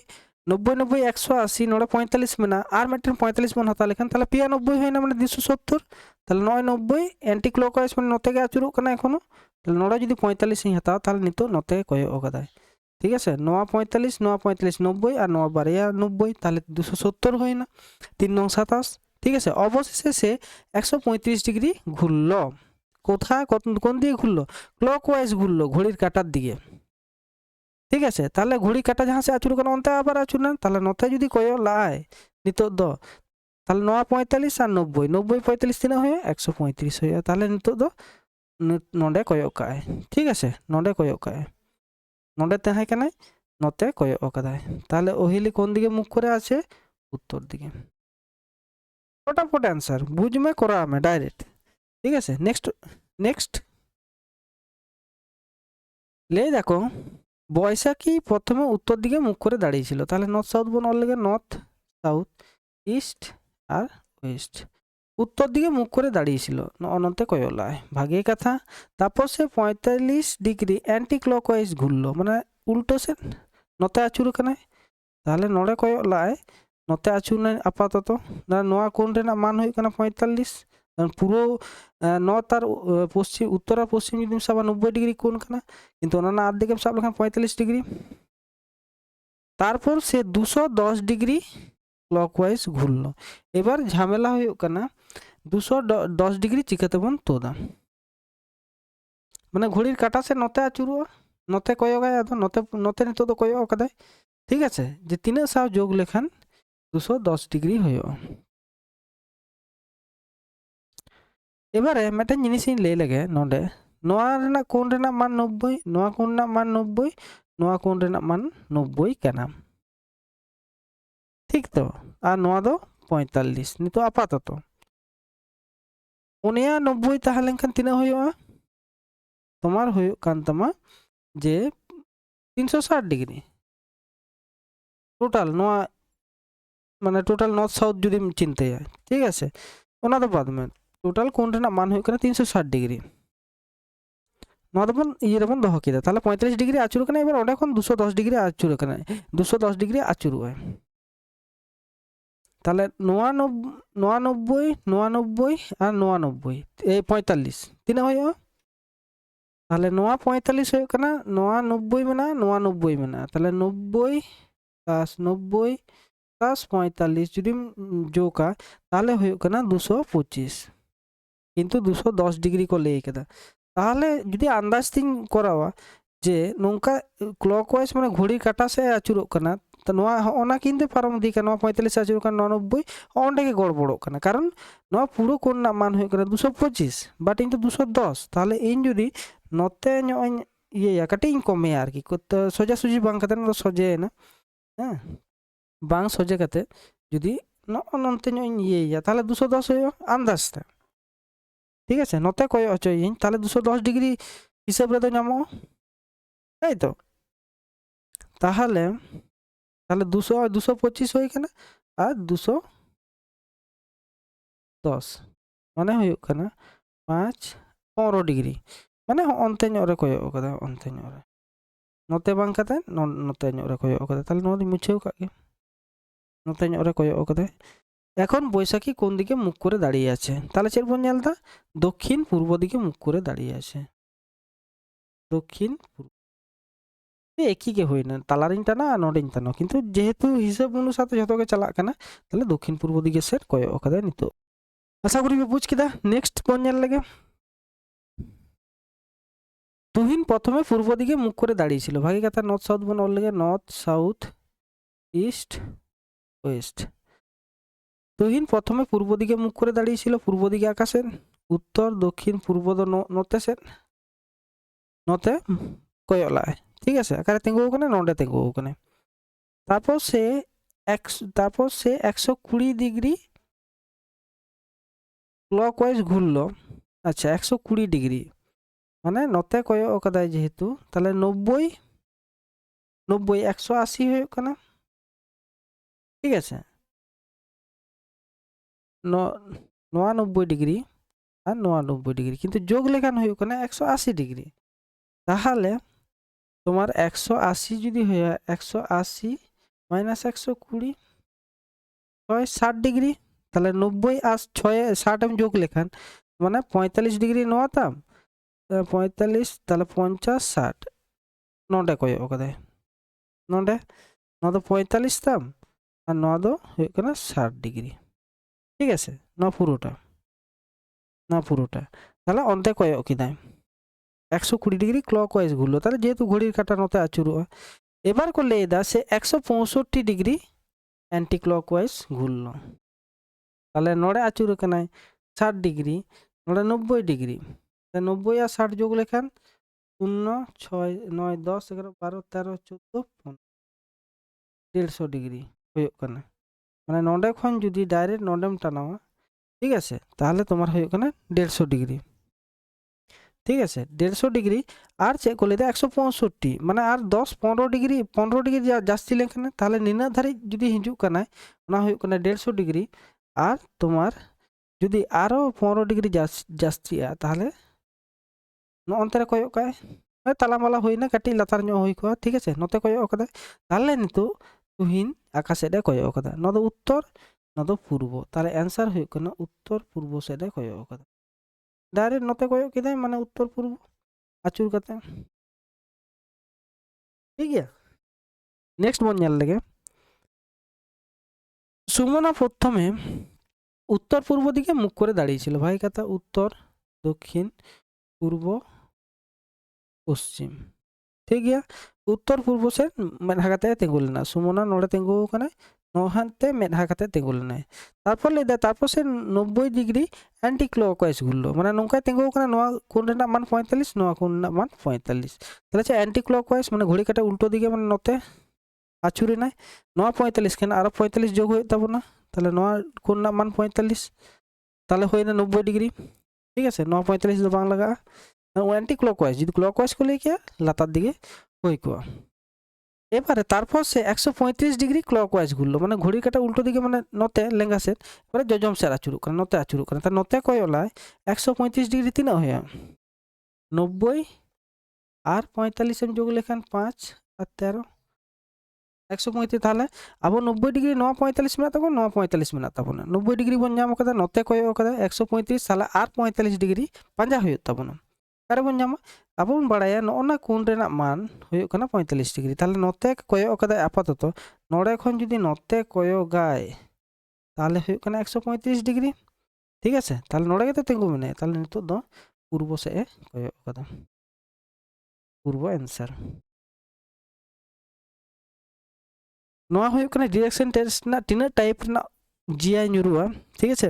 নব্বই নব্বই একশো আশি, নড়ে পঁয়তাল্লিশ মেনা আর মিটটেন পঁয়তাল্লিশ মন হাতা লেখান। তাহলে পিয়া নব্বই হয় না মানে দুশো সত্তর। তাহলে নয় নব্বই অ্যান্টি ক্লক ওয়াইজ মানে নতে গে আচুরুᱜ ᱠᱟᱱᱟ ᱮᱠᱷᱚᱱᱚ ᱛᱟᱦᱞᱮ ᱱᱚᱲᱮ ᱡᱩᱫᱤ ᱯᱚᱸᱭᱛᱟᱞᱞᱤᱥ ᱤᱧ ᱦᱟᱛᱟᱣᱟ ᱛᱟᱦᱞᱮ ᱱᱤᱛᱚᱜ ᱱᱚᱛᱮ ᱠᱚᱭᱚᱜ ᱟᱠᱟᱫᱟᱭ ঠিক আছে? নয়া পঁয়তাল্লিশ নয়া পঁয়তাল্লিশ নব্বই আর নয় বারো ইয়া নব্বই, তাহলে দুশো সত্তর হয় না। তিন নং সাতাশ, ঠিক আছে? অবশেষে সে একশো পঁয়ত্রিশ ডিগ্রি ঘুরল। কোথায়? কত কোন দিকে ঘুরলো? ক্লক ওয়াইজ ঘুরলো ঘড়ির কাটার দিকে। ঠিক আছে? তাহলে ঘড়ি কাটা যাহা সে আচুর কেন অন্তে আবার আচুর না তাহলে নতে যদি কয়, লাই নিত দ তাহলে নয়া পঁয়তাল্লিশ আর নব্বই। নব্বই পঁয়তাল্লিশ দিনে হয়ে একশো পঁয়ত্রিশ হয়ে, তাহলে নিত দ নডে কয়ক কায় ঠিক আছে? নডে কয়ক কায় নডে তাহাই কানাই নতে কয়ᱚᱜ আকাদায় তাহলে ওহিলি কোন দিকে মুখ করে আছে? উত্তর দিকে। ফটাফট অ্যান্সার বুঝমে করা মে ডাইরেক্ট ঠিক আছে? নেক্সট নেক্সট লে দেখো বৈশাখী প্রথমে উত্তর দিকে মুখ করে দাঁড়িয়েছিল? তাহলে নর্থ সাউথ বোন ওর লেগে নর্থ সাউথ ইস্ট আর ওয়েস্ট উত্তর দিকে মুখ করে দাঁড়িয়েছিল। অনন্তে কয়লায় ভাগে কথা? তারপর সে পঁয়তাল্লিশ ডিগ্রি অ্যান্টি ক্লকওয়াইজ ঘুরলো। মানে উল্টো সে নতে আচুর কানায় তাহলে নড়ে কয়লায় নতে আচুর নাই আপাতত। নয়া কোন রেনার মান হয়ে কানা পঁয়তাল্লিশ? পুরো ন তার পশ্চিম উত্তর আর পশ্চিম যদি সাবা নব্বই ডিগ্রি কোন কানা? কিন্তু অন্যান্য আর্ধেকে সাব লেখা পঁয়তাল্লিশ ডিগ্রি। তারপর সে দুশো দশ ডিগ্রি ᱠᱞᱚᱠᱣᱟᱭᱤᱡ ᱜᱷᱩᱨᱞᱚ ᱮᱵᱟᱨ ᱡᱷᱟᱢᱮᱞᱟ ᱦᱩᱭᱩᱜ ᱠᱟᱱᱟ 210 ᱰᱤᱜᱽᱨᱤ ᱪᱤᱠᱟᱹᱛᱮᱵᱚᱱ ᱛᱳᱫᱟ ᱢᱟᱱᱮ ᱜᱷᱚᱲᱤᱨ ᱠᱟᱴᱟ ᱥᱮ ᱱᱚᱛᱮ ᱟᱹᱪᱩᱨᱚᱜᱼᱟ ᱱᱚᱛᱮ ᱠᱚᱭᱚᱜᱟᱭ ᱟᱫᱚ ᱱᱚᱛᱮ ᱱᱚᱛᱮ ᱱᱤᱛᱚᱜ ᱫᱚ ᱠᱚᱭᱚᱜ ᱟᱠᱟᱫᱟᱭ ᱴᱷᱤᱠ আছে ᱡᱮ ᱛᱤᱱᱟᱹᱜ ᱥᱟᱶ ᱡᱳᱜ ᱞᱮᱠᱷᱟᱱ 210 ᱰᱤᱜᱽᱨᱤ ᱦᱩᱭᱩᱜᱼᱟ ᱮᱵᱟᱨᱮ ᱢᱤᱫᱴᱮᱱ ᱡᱤᱱᱤᱥᱤᱧ ᱞᱟᱹᱭ ᱞᱮᱜᱮ ᱱᱚᱰᱮ ᱱᱚᱣᱟ ᱨᱮᱱᱟᱜ ᱠᱳণ ᱨᱮᱱᱟᱜ মান 90 ᱱᱚᱣᱟ ᱠᱳণ ᱨᱮᱱᱟᱜ মান 90 ᱱᱚᱣᱟ ᱠᱳণ ᱨᱮᱱᱟᱜ মান 90 ᱠᱟᱱᱟ ঠিক তো ᱟᱨ ᱱᱚᱣᱟ ᱫᱚ ᱯᱚᱸᱭᱛᱟᱞᱞᱤᱥ ᱱᱤᱛᱚᱜ আপাতত ᱩᱱᱤᱭᱟ ᱱᱚᱵᱵᱳᱭ ᱛᱟᱦᱮᱸ ᱞᱮᱱᱠᱷᱟᱱ ᱛᱤᱱᱟᱹᱜ ᱦᱩᱭᱩᱜᱼᱟ তোমার ᱦᱩᱭᱩᱜ ᱠᱟᱱ ᱛᱟᱢᱟ ᱡᱮ তিনশো ষাট ডিগ্রি টোটাল ᱱᱚᱣᱟ মানে টোটাল নর্থ সাউথ যদি চিন্তাᱭᱟ ঠিক আছে ᱚᱱᱟ ᱫᱚ বাদ ᱢᱮ টোটাল কোণ ᱨᱮᱱᱟᱜ মান ᱦᱩᱭᱩᱜ ᱠᱟᱱᱟ তিনশো ষাট ডিগ্রি ᱱᱚᱣᱟ ᱫᱚᱵᱚᱱ ᱤᱭᱟᱹ ᱨᱮᱵᱚᱱ ᱫᱚᱦᱚ ᱠᱮᱫᱟ ᱛᱟᱦᱞᱮ ᱯᱚᱸᱭᱛᱨᱤশ ᱰᱤᱜᱽᱨᱤ ᱟᱹᱪᱩᱨ ᱠᱟᱱᱟ ᱮᱵᱟᱨ ᱚᱸᱰᱮ ᱠᱷᱚᱱ ᱫᱩᱥᱚ ᱫᱚᱥ ᱰᱤᱜᱽᱨᱤ ᱟᱹᱪᱩᱨ ᱠᱟᱱᱟᱭ ᱫᱩᱥᱚ ᱫᱚᱥ ᱰᱤᱜᱽᱨᱤ ᱟᱹᱪᱩᱨᱚᱜᱼᱟᱭ তাহলে নয়ানব্বই নয়ানব্বই নয়ানব্বই আর নয়ানব্বই এই পঁয়তাল্লিশ। তিনা হয় তাহলে নয়া পঁয়তাল্লিশ হয়ে কানা নয়া নব্বই মেনা নয়া নব্বই মেনা তাহলে নব্বই প্লাস নব্বই প্লাস পঁয়তাল্লিশ যদি যোগা তাহলে হয়ে কানা দুশো পঁচিশ। কিন্তু দুশো দশ ডিগ্রি করলে লেই কাদা তাহলে যদি আন্দাজ তিন করাওয়া ᱡᱮ ᱱᱚᱝᱠᱟ ক্লকওয়াইজ মানে ঘড়ির কাটা ᱥᱮ ᱟᱹᱪᱩᱨᱚᱜ ᱠᱟᱱᱟ ᱛᱚ ᱱᱚᱣᱟ ᱦᱚᱸᱜᱼᱚᱱᱟ ᱠᱤᱱᱛᱮ ᱯᱟᱨᱚᱢ ᱤᱫᱤᱜ ᱠᱟᱱᱟ ᱱᱚᱣᱟ ᱯᱚᱸᱭᱛᱟᱞᱞᱤᱥ ᱟᱹᱪᱩᱨᱚᱜ ᱠᱟᱱᱟ ᱱᱚᱱᱚᱵᱵᱳᱭ ᱚᱸᱰᱮ ᱜᱮ ᱜᱚᱲᱵᱚᱲᱚᱜ ᱠᱟᱱᱟ ᱠᱟᱨᱚᱱ ᱱᱚᱣᱟ ᱯᱩᱨᱟᱹ ᱠᱳᱱ ᱨᱮᱱᱟᱜ মান ᱦᱩᱭᱩᱜ ᱠᱟᱱᱟ ᱫᱩᱥᱚ ᱯᱚᱸᱪᱤᱥ ᱵᱟᱴ ᱤᱧ ᱫᱚ ᱫᱩᱥᱚ ᱫᱚᱥ ᱛᱟᱦᱞᱮ ᱤᱧ ᱡᱩᱫᱤ ᱱᱚᱛᱮ ᱧᱚᱜ ᱤᱧ ᱤᱭᱟᱹᱭᱟ ᱠᱟᱹᱴᱤᱡ ᱤᱧ ᱠᱚᱢᱮᱭᱟ ᱟᱨᱠᱤ ᱛᱚ ᱥᱚᱡᱟᱥᱩᱡᱤ ᱵᱟᱝ ᱠᱟᱛᱮ ᱱᱚᱣᱟ ᱥᱚᱡᱷᱮᱭᱮᱱᱟ ᱦᱮᱸ ᱵᱟᱝ ᱥᱚᱡᱷᱮ ᱠᱟᱛᱮ ᱡᱩᱫᱤ ᱱᱚᱜᱼᱚ ᱱᱚᱱᱛᱮ ᱧᱚᱜ ᱤᱧ ᱤᱭᱟᱹᱭᱟ ᱛᱟᱦᱞᱮ দুশো দশ হয়ে আন্দাজ তে ঠিক আছে নতে কয় অচয় তাহলে দুশো দশ ডিগ্রি হিসাব রেদো নামো তাই তো? তাহলে তাহলে দুশো আর দুশো পঁচিশ হয়ে কেনা আর দুশো দশ। মানে হয়ে কেনা পাঁচ পনেরো ডিগ্রি। মানে অন্তে ᱧᱚᱜ ᱨᱮ ᱠᱚᱭᱚᱜ অন্তে ᱧᱚᱜ ᱨᱮ ᱱᱚᱛᱮ নতে ᱧᱚᱜ ᱨᱮ ᱠᱚᱭᱚᱜ ᱟᱠᱟᱫᱟ ᱛᱟᱦᱞᱮ ᱱᱚᱣᱟ ᱫᱚᱧ মুছেও ᱠᱟᱜ ᱜᱮ নতে ᱧᱚᱜ ᱨᱮ এখন বৈশাখী কোন দিকে মুখ করে দাঁড়িয়ে আছে? তাহলে চেক বন দক্ষিণ পূর্ব দিকে মুখ করে দাঁড়িয়ে আছে। দক্ষিণ পূর্ব ᱮᱠᱤᱜᱮ ᱦᱩᱭᱱᱟ ᱛᱟᱞᱟᱨᱤᱧ ᱴᱟᱱᱟ ᱟᱨ ᱱᱚᱰᱮᱧ ᱴᱟᱱᱟ ᱠᱤᱱᱛᱩ ᱡᱮᱦᱮᱛᱩ ᱦᱤᱥᱟᱹᱵ ᱚᱱᱩᱥᱟᱨ ᱡᱚᱛᱚ ᱜᱮ ᱪᱟᱞᱟᱜ ᱠᱟᱱᱟ ᱛᱟᱦᱞᱮ ᱫᱚᱠᱷᱤᱱ ᱯᱩᱨᱵᱚ ᱫᱤᱠᱮ ᱥᱮᱫ ᱠᱚᱭᱚᱜ ᱟᱠᱟᱫᱟ ᱱᱤᱛᱚᱜ ᱟᱥᱟ ᱠᱚᱨᱤ ᱯᱮ ᱵᱩᱡ ᱠᱮᱫᱟ ᱱᱮᱠᱥᱴ ᱵᱚᱱ ᱧᱮᱞ ᱞᱮᱜᱮ তুহিন প্রথমে পূর্ব দিকে মুখ করে দাঁড়িয়েছিল ভাগে কথা নর্থ সাউথ বোন ওর লেগে north south east west Tuhin প্রথমে পূর্ব দিকে মুখ করে দাঁড়িয়েছিল পূর্ব দিকে আকাশের উত্তর দক্ষিণ পূর্ব নর্থ নর্থে কয়লায় ঠিক আছে? আকারে তেঙ্গু ওখানে নটা তেঙ্গু ওখানে তারপর সে একশো, তারপর সে একশো কুড়ি ডিগ্রি ক্লক ওয়াইজ ঘুরলো। আচ্ছা একশো কুড়ি ডিগ্রি। মানে নতে কয়ো কাদায় যেহেতু, তাহলে নব্বই নব্বই, একশো আশি হয়ে কেন ঠিক আছে? নয়ানব্বই ডিগ্রি আর নয়ানব্বই ডিগ্রি। কিন্তু যোগ লেখান হয়ে কেন একশো আশি ডিগ্রি। তাহলে তোমার একশো আশি যদি হয়ে একশো আশি মাইনাস একশো কুড়ি, ছয় ষাট ডিগ্রি, তাহলে নব্বই আর ছয়, ষাট আমি যোগ লেখান মানে পঁয়তাল্লিশ ডিগ্রি নোয়াতাম পঁয়তাল্লিশ, তাহলে পঞ্চাশ, ষাট, নটে কয়ে ওখানে? নটে ন তো পঁয়তাল্লিশ তাম, আর নয় তো হয়ে গেল ষাট ডিগ্রি, ঠিক আছে? ন পুরোটা ন পুরোটা, তাহলে অন্তে কয়ে ওকে দেয় একশো কুড়ি ডিগ্রি ক্লকওয়াইজ ঘুরলো। তাহলে যেহেতু ঘড়ির কাঁটা নতে আচুরোয়া এবার করলে এদা সে একশো পঁয়ষট্টি ডিগ্রি অ্যান্টি ক্লকওয়াইজ ঘুরলো। তাহলে নড়ে আচুর কেনায় ষাট ডিগ্রি, নড়ে নব্বই ডিগ্রি। নব্বই আর ষাট যোগ লেখান শূন্য, ছয়, নয়, দশ, এগারো, বারো, তেরো, চোদ্দ, পনেরো। দেড়শো ডিগ্রি হয়ে কানা মানে নডে যদি ডাইরেক্ট নডেম টানাওয়া ঠিক আছে? তাহলে তোমার হয়ে কানা দেড়শো ডিগ্রি। ঠিক আছে দেড়শো ডিগ্রি আর চেক করলে দেয় একশো পঁয়ষট্টি মানে আর দশ পনেরো ডিগ্রি পনেরো ডিগ্রি যাচ্ছি লেখানে তাহলে নিনা ধারে যদি হিজুক কানায় ᱚᱱᱟ ᱦᱩᱭᱩᱜ ᱠᱟᱱᱟ দেড়শো ডিগ্রি আর তোমার যদি আরও পনেরো ডিগ্রি যাচ্ছিয়া তাহলে নতে কয়ক কায় তালামালা হইনা কাটি লাতার ᱧᱚᱜ ᱦᱩᱭ ᱠᱚᱜᱼᱟ ᱴᱷᱤᱠ ᱟᱪᱷᱮ ᱱᱚᱛᱮ ᱠᱚᱭᱚᱜ ᱟᱠᱟᱫᱟᱭ ᱛᱟᱦᱞᱮ ᱱᱤᱛᱚᱜ ᱛᱩᱦᱤᱱ ᱟᱠᱟ ᱥᱮᱫ ᱮ ᱠᱚᱭᱚᱜ ᱟᱠᱟᱫᱟ ᱱᱚᱣᱟ ᱫᱚ ᱩᱛᱛᱚᱨ ᱱᱚᱣᱟ ᱫᱚ ᱯᱩᱨᱵᱚ ᱛᱟᱦᱞᱮ ᱮᱱᱥᱟᱨ ᱦᱩᱭᱩᱜ ᱠᱟᱱᱟ ᱩᱛᱛᱚᱨ ᱯᱩᱨᱵᱚ ᱥᱮᱫ ᱮ ᱠᱚᱭᱚᱜ ᱟᱠᱟᱫᱟ ᱰᱟᱭᱨᱮᱠᱴ ᱱᱚᱛᱮ ᱠᱚᱭᱚᱜ ᱠᱮᱫᱟᱭ ᱢᱟᱱᱮ ᱩᱛᱛᱚᱨ ᱯᱩᱨᱵᱚ ᱟᱹᱪᱩᱨ ᱠᱟᱛᱮ ᱴᱷᱤᱠ ᱜᱮᱭᱟ ᱱᱮᱠᱥᱴ ᱵᱚᱱ ᱧᱮᱞ ᱞᱮᱜᱮ সুমনা প্রথমে উত্তর পূর্ব দিকে মুখ করে দাঁড়িয়েছিল ভাই কথা উত্তর দক্ষিণ পূর্ব পশ্চিম ᱴᱷᱤᱠ ᱜᱮᱭᱟ ᱩᱛᱛᱚᱨ ᱯᱩᱨᱵᱚ ᱥᱮᱫ ᱢᱮᱫᱦᱟ ᱠᱟᱛᱮ ᱛᱤᱸᱜᱩ ᱞᱮᱱᱟ ᱥᱩᱢᱚᱱᱟ ᱱᱚᱰᱮ ᱛᱤᱸᱜᱩ ᱟᱠᱟᱱᱟᱭ ᱦᱟᱱᱛᱮ ᱢᱮᱫᱦᱟ ᱠᱟᱛᱮ ᱛᱤᱸᱜᱩ ᱞᱮᱱᱟᱭ ᱛᱟᱨᱯᱚᱨ ᱞᱟᱹᱭᱫᱟ ᱛᱟᱨᱯᱚᱨ ᱥᱮ ᱱᱚᱵᱵᱳᱭ ᱰᱤᱜᱽᱨᱤ ᱮᱱᱴᱤ ᱠᱞᱚᱠ ᱚᱣᱟᱭᱤᱡ ᱜᱷᱩᱨᱞᱚ ᱢᱟᱱᱮ ᱱᱚᱝᱠᱟᱭ ᱛᱤᱸᱜᱩ ᱟᱠᱟᱱᱟ ᱱᱚᱣᱟ ᱠᱳᱱ ᱨᱮᱱᱟᱜ মান ᱯᱚঁᱭᱛᱟল্লিশ ᱱᱚᱣᱟ ᱠᱳᱱ ᱨᱮᱱᱟᱜ মান ᱯᱚᱸᱭᱛᱟল্লিশ ᱛᱟᱦᱞᱮ ᱪᱮᱫ ᱮᱱᱴᱤ ᱠᱞᱚᱠ ᱚᱣᱟᱭᱤᱡ ᱢᱟᱱᱮ ᱜᱷᱩᱲᱤ ᱠᱟᱴᱟ ᱩᱞᱴᱳ ᱫᱤকে মানে নতে আচুর এনাই নয় পঁয়তাল্লিশ কেন আরও পঁয়তাল্লিশ যোগ হয়ে তাবনা তাহলে নয় কোন রকম মান পঁয়তাল্লিশ তাহলে হয়ে না নব্বই ডিগ্রি ঠিক আছে নয় পঁয়তাল্লিশ দো বাং লাগা অ্যান্টি ক্লক ওয়াইজ যদি ক্লক ওয়াইজ করলে কি লাতার দিকে হয়ে কোয়া এবারে তারপর সে একশো পঁয়ত্রিশ ডিগ্রি ক্লক ওয়াইজ ঘুরলো। মানে ঘড়ির কাটা উল্টো দিকে মানে নতে লেঙ্গা সেট এবারে জজম ᱥᱮᱫ ᱟᱹᱪᱩᱨᱚᱜ ᱠᱟᱱᱟ ᱱᱚᱛᱮ করে। তার নতে কয় ওলায়? একশো পঁয়ত্রিশ ডিগ্রি তিন হয়ে নব্বই আর পঁয়তাল্লিশ আমি যোগ লেখান পাঁচ আর তেরো। একশো পঁয়ত্রিশ তাহলে? আবার নব্বই ডিগ্রি ন পঁয়তাল্লিশ মিনিট তখন ন পঁয়তাল্লিশ মিনিট তাবো নব্বই ডিগ্রি বন নাম কাদা নতে কয় কাদা একশো পঁয়ত্রিশ তাহলে আর পঁয়তাল্লিশ ডিগ্রি পাঞ্জা হয়ে তাবো না। ᱚᱠᱟᱨᱮ ᱵᱚᱱ ᱧᱟᱢᱟ ᱟᱵᱚ ᱵᱚᱱ ᱵᱟᱲᱟᱭᱟ ᱱᱚᱜᱼᱚᱱᱟ ᱠᱩᱱ ᱨᱮᱱᱟᱜ ᱢᱟᱱ ᱦᱩᱭᱩᱜ ᱠᱟᱱᱟ ᱯᱚᱸᱭᱛᱟᱞᱞᱤᱥ ᱰᱤᱜᱽᱨᱤ ᱛᱟᱦᱞᱮ ᱱᱚᱛᱮ ᱠᱚᱭᱚᱜ ᱠᱟᱫᱟᱭ ᱟᱯᱟᱛᱚᱛᱚ ᱱᱚᱰᱮ ᱠᱷᱚᱱ ᱡᱩᱫᱤ ᱱᱚᱛᱮ ᱠᱚᱭᱚᱜᱟᱭ ᱛᱟᱦᱞᱮ ᱦᱩᱭᱩᱜ ᱠᱟᱱᱟ ᱮᱠᱥᱚ ᱯᱚᱸᱭᱛᱨᱤশ ᱰᱤᱜᱽᱨᱤ ᱴᱷᱤᱠ ᱟᱪᱷᱮ ᱛᱟᱦᱞᱮ ᱱᱚᱰᱮ ᱜᱮᱛᱚ ᱛᱤᱸᱜᱩ ᱢᱮᱱᱟᱭᱟ ᱛᱟᱦᱞᱮ ᱱᱤᱛᱚᱜ ᱫᱚ ᱯᱩᱨᱵᱚ ᱥᱮᱫ ᱮ ᱠᱚᱭᱚᱜ ᱠᱟᱫᱟ ᱯᱩᱨᱵᱚ ᱮᱱᱥᱟᱨ ᱱᱚᱣᱟ ᱦᱩᱭᱩᱜ ᱠᱟᱱᱟ ডিরেকশন ᱴᱮᱥᱴ ᱨᱮᱱᱟᱜ ᱛᱤᱱᱟᱹᱜ ᱴᱟᱭᱤᱯ ᱨᱮᱱᱟᱜ ᱡᱤᱭᱟᱭ ᱧᱩᱨᱩᱜᱼᱟ ᱴᱷᱤᱠ ᱟᱪᱷᱮ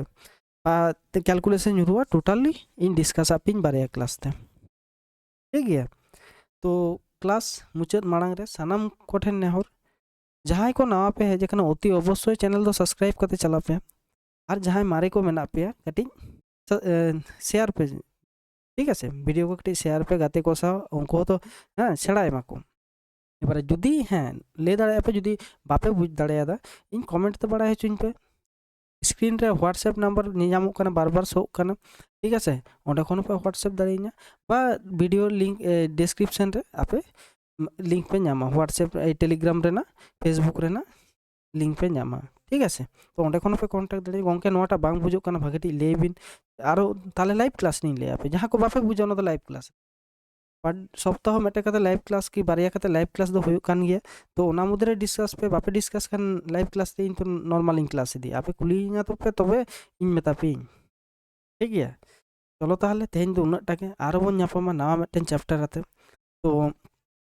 ᱟᱨ ᱠᱮᱞᱠᱩলেᱥᱚᱱ ᱧᱩᱨᱩᱜᱼᱟ টোটালি ᱤᱧ ᱰᱤᱥᱠᱟᱥ ᱟᱯᱮᱧ ᱵᱟᱨᱭᱟ ᱠᱞᱟᱥ ᱛᱮ ᱴᱷᱤᱠ ᱜᱮᱭᱟ ᱛᱚ ᱠᱞᱟᱥ ᱢᱩᱪᱟᱹᱫ ᱢᱟᱲᱟᱝ ᱨᱮ ᱥᱟᱱᱟᱢ ᱠᱚᱴᱷᱮᱱ ᱱᱮᱦᱚᱨ ᱡᱟᱦᱟᱸᱭ ᱠᱚ ᱱᱟᱣᱟ ᱯᱮ ᱦᱮᱡ ᱟᱠᱟᱱᱟ ᱚᱛᱤ ᱚᱵᱚᱥᱥᱳᱭ ᱪᱮᱱᱮᱞ ᱫᱚ ᱥᱟᱵᱥᱠᱨᱟᱭᱤᱵ ᱠᱟᱛᱮ ᱪᱟᱞᱟᱜ ᱯᱮ ᱟᱨ ᱡᱟᱦᱟᱸᱭ ᱢᱟᱨᱮ ᱠᱚ ᱢᱮᱱᱟᱜ ᱯᱮᱭᱟ ᱠᱟᱹᱴᱤᱡ ᱥᱮᱭᱟᱨ ᱯᱮ ᱴᱷᱤᱠ ᱟᱪᱷᱮ ᱵᱷᱤᱰᱤᱭᱳ ᱠᱚ ᱠᱟᱹᱴᱤᱡ ᱥᱮᱭᱟᱨ ᱯᱮ ᱜᱟᱛᱮ ᱠᱚ ᱥᱟᱶ ᱩᱱᱠᱩ ᱦᱚᱸᱛᱚ ᱦᱮᱸ ᱥᱮᱬᱟᱭ ᱢᱟᱠᱚ ᱮᱵᱟᱨᱮ ᱡᱩᱫᱤ ᱦᱮᱸ ᱞᱟᱹᱭ ᱫᱟᱲᱮᱭᱟᱜ ᱯᱮ ᱡᱩᱫᱤ ᱵᱟᱯᱮ ᱵᱩᱡᱽ ᱫᱟᱲᱮᱭᱟᱫᱟ ᱤᱧ ᱠᱚᱢᱮᱱᱴ ᱛᱮ ᱵᱟᱲᱟᱭ ᱦᱚᱪᱚᱧ ᱯᱮ ᱥᱠᱨᱤᱱ ᱨᱮ ᱦᱳᱣᱟᱴᱥᱮᱯ ᱱᱟᱢᱵᱟᱨ ᱧᱟᱢᱚᱜ ᱠᱟᱱᱟ ᱵᱟᱨ ᱵᱟᱨ ᱥᱳᱜ ᱠᱟᱱᱟ ᱴᱷᱤᱠ ᱟᱪᱷᱮ ᱚᱸᱰᱮ ᱠᱷᱚᱱ ᱯᱮ ᱦᱳᱣᱟᱴᱥᱮᱯ ᱫᱟᱲᱮᱭᱟᱹᱧᱟ ᱵᱟ ᱵᱷᱤᱰᱤᱭᱳ ᱞᱤᱝᱠ ᱰᱮᱥᱠᱨᱤᱯᱥᱮᱱ ᱨᱮ ᱟᱯᱮ ᱞᱤᱝᱠ ᱯᱮ ᱧᱟᱢᱟ ᱦᱳᱣᱟᱴᱥᱮᱯ ᱴᱮᱞᱤᱜᱨᱟᱢ ᱨᱮᱱᱟᱜ ᱯᱷᱮᱥᱵᱩᱠ ᱨᱮᱱᱟᱜ ᱞᱤᱝᱠ ᱯᱮ ᱧᱟᱢᱟ ᱴᱷᱤᱠ ᱟᱪᱷᱮ ᱛᱚ ᱚᱸᱰᱮ ᱠᱷᱚᱱ ᱯᱮ ᱠᱚᱱᱴᱟᱠᱴ ᱫᱟᱲᱮᱭᱟᱜᱼᱟ ᱜᱚᱝᱠᱮ ᱱᱚᱣᱟᱴᱟᱜ ᱵᱟᱝ ᱵᱩᱡᱩᱜ ᱠᱟᱱᱟ ᱵᱷᱟᱜᱮ ᱴᱷᱤᱠ ᱞᱟᱹᱭ ᱵᱤᱱ ᱟᱨᱚ ᱛᱟᱦᱚᱞᱮ ᱞᱟᱭᱤᱵ ᱠᱞᱟᱥ ᱞᱤᱧ ᱞᱟᱹᱭ ᱟᱯᱮ ᱡᱟᱦᱟᱸ ᱠᱚ ᱵᱟᱯᱮ ᱵᱩᱡᱟ ᱚᱱᱟ ᱫᱚ ᱞᱟᱭᱤᱵ ᱠᱞᱟᱥ सप्ताह मेटे लाइव क्लास की बारे का लाइव क्लास तो होना तो डिसकस पे, बापे डिसकस खान लाइव क्लास तीन तो नॉर्मल क्लास इदी आपे कुली तबे तो इन मेतापे ठीक है? चलो तेल तेहन तो उन्नाटे और बोपा नवा मेटे चैप्टार आते। तो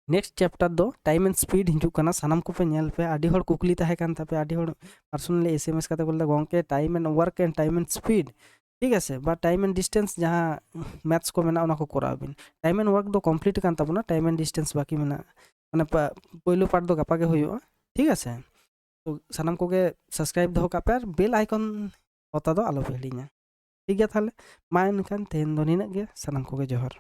नेक्स्ट चैप्टार दो टाइम एंड स्पीड हजूँ सामान को पेलपे कुकली personally S M S गंके time and work and time and speed ᱴᱷᱤᱠ ᱟᱪᱷᱮ ᱵᱟ ᱴᱟᱭᱤᱢ ᱮᱱᱰ ᱰᱤᱥᱴᱮᱱᱥ ᱡᱟᱦᱟᱸ ᱢᱮᱛᱷᱥ ᱠᱚ ᱢᱮᱱᱟᱜᱼᱟ ᱚᱱᱟ ᱠᱚ ᱠᱚᱨᱟᱣ ᱵᱤᱱ ᱴᱟᱭᱤᱢ ᱮᱱᱰ ᱳᱣᱟᱨᱠ ᱫᱚ ᱠᱚᱢᱯᱞᱤᱴ ᱟᱠᱟᱱ ᱛᱟᱵᱚᱱᱟ ᱴᱟᱭᱤᱢ ᱮᱱᱰ ᱰᱤᱥᱴᱮᱱᱥ ᱵᱟᱹᱠᱤ ᱢᱮᱱᱟᱜᱼᱟ ᱢᱟᱱᱮ ᱯᱳᱭᱞᱳ ᱯᱟᱨᱴ ᱫᱚ ᱜᱟᱯᱟ ᱜᱮ ᱦᱩᱭᱩᱜᱼᱟ ᱴᱷᱤᱠ ᱟᱪᱷᱮ ᱛᱚ ᱥᱟᱱᱟᱢ ᱠᱚᱜᱮ ᱥᱟᱵᱥᱠᱨᱟᱭᱤᱵ ᱫᱚᱦᱚ ᱠᱟᱜ ᱯᱮ ᱟᱨ ᱵᱮᱞ ᱟᱭᱠᱚᱱ ᱚᱛᱟ ᱫᱚ ᱟᱞᱚᱯᱮ ᱦᱤᱲᱤᱧᱟ ᱴᱷᱤᱠ ᱜᱮᱭᱟ ᱛᱟᱦᱞᱮ ᱢᱟ ᱮᱱᱠᱷᱟᱱ ᱛᱮᱦᱮᱧ ᱫᱚ ᱱᱤᱱᱟᱹᱜ ᱜᱮ ᱥᱟᱱᱟᱢ ᱠᱚᱜᱮ ᱡᱚᱦᱟᱨ